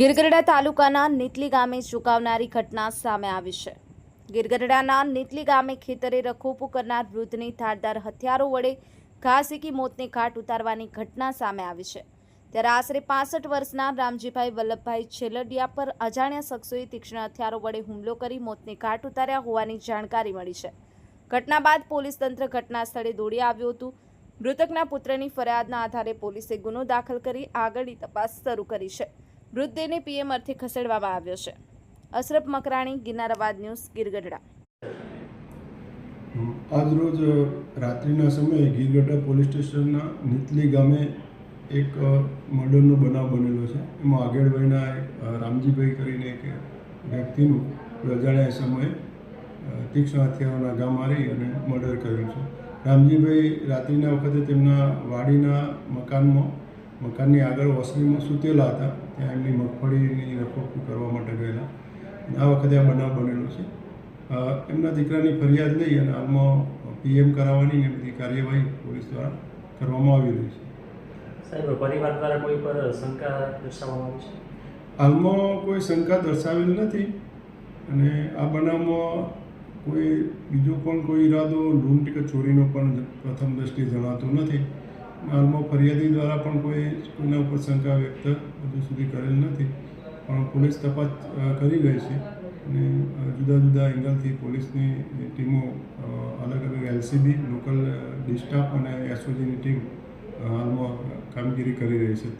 ગીરગઢડા તાલુકાના નીતલી ગામે ચૂકાવનારી ઘટના સામે આવી છે. ગીરગઢડાના નીતલી ગામે ખેતરે રખોપો કરનાર વૃદ્ધની ધારદાર હથિયારો વડે ઘા સીકી મોતને ઘાટ ઉતારવાની ઘટના સામે આવી છે. ત્યારે આશરે પાસઠ વર્ષના રામજીભાઈ વલ્લભભાઈ છેલડિયા પર અજાણ્યા શખ્સોએ તીક્ષ્ણ હથિયારો વડે હુમલો કરી મોતને ઘાટ ઉતાર્યા હોવાની જાણકારી મળી છે. ઘટના બાદ પોલીસ તંત્ર ઘટના સ્થળે દોડી આવ્યું હતું. મૃતકના પુત્રની ફરિયાદના આધારે પોલીસે ગુનો દાખલ કરી આગળની તપાસ શરૂ કરી છે. મૃતદેહને પીએમ અર્થે ખસેડવામાં આવ્યો છે. અશરફ મકરાણી, ગિરનારાબાદ ન્યૂઝ, ગીરગઢડા. આજરોજ રાત્રિના સમયે ગીરગઢડા પોલીસ સ્ટેશનના નીતલી ગામે એક મર્ડરનો બનાવ બનેલો છે. એમાં આગેડભાઈના રામજીભાઈ કરીને એક વ્યક્તિનું અજાણ્યા સમયે તીક્ષ્ણ હથિયારોના ગામ મારી અને મર્ડર કર્યું છે. રામજીભાઈ રાત્રિના વખતે તેમના વાડીના મકાનમાં મકાનની આગળ ઓસરીમાં સૂતેલા હતા ત્યાં એમની મગફળીની રખોપી કરવા માટે ગયેલા. આ વખતે આ બનાવ બનેલો છે. એમના દીકરાની ફરિયાદ લઈ અને હાલમાં પીએમ કરાવવાની ને બધી કાર્યવાહી પોલીસ દ્વારા કરવામાં આવી રહી છે. સાહેબ પરિવાર દ્વારા કોઈ પર શંકા દર્શાવવામાં આવી છે? હાલમાં કોઈ શંકા દર્શાવેલ નથી. અને આ બનાવમાં કોઈ બીજો પણ કોઈ ઈરાદો લૂંટ કે ચોરીનો પણ પ્રથમ દ્રષ્ટિએ જણાતો નથી. હાલમાં ફરિયાદી દ્વારા પણ કોઈ કોઈના ઉપર શંકા વ્યક્ત હજુ સુધી કરેલ નથી, પણ પોલીસ તપાસ કરી રહી છે અને જુદા જુદા એંગલથી પોલીસની ટીમો અલગ અલગ એલસીબી, લોકલ ડિસ્ટાફ અને એસઓજીની ટીમ હાલમાં કામગીરી કરી રહી છે.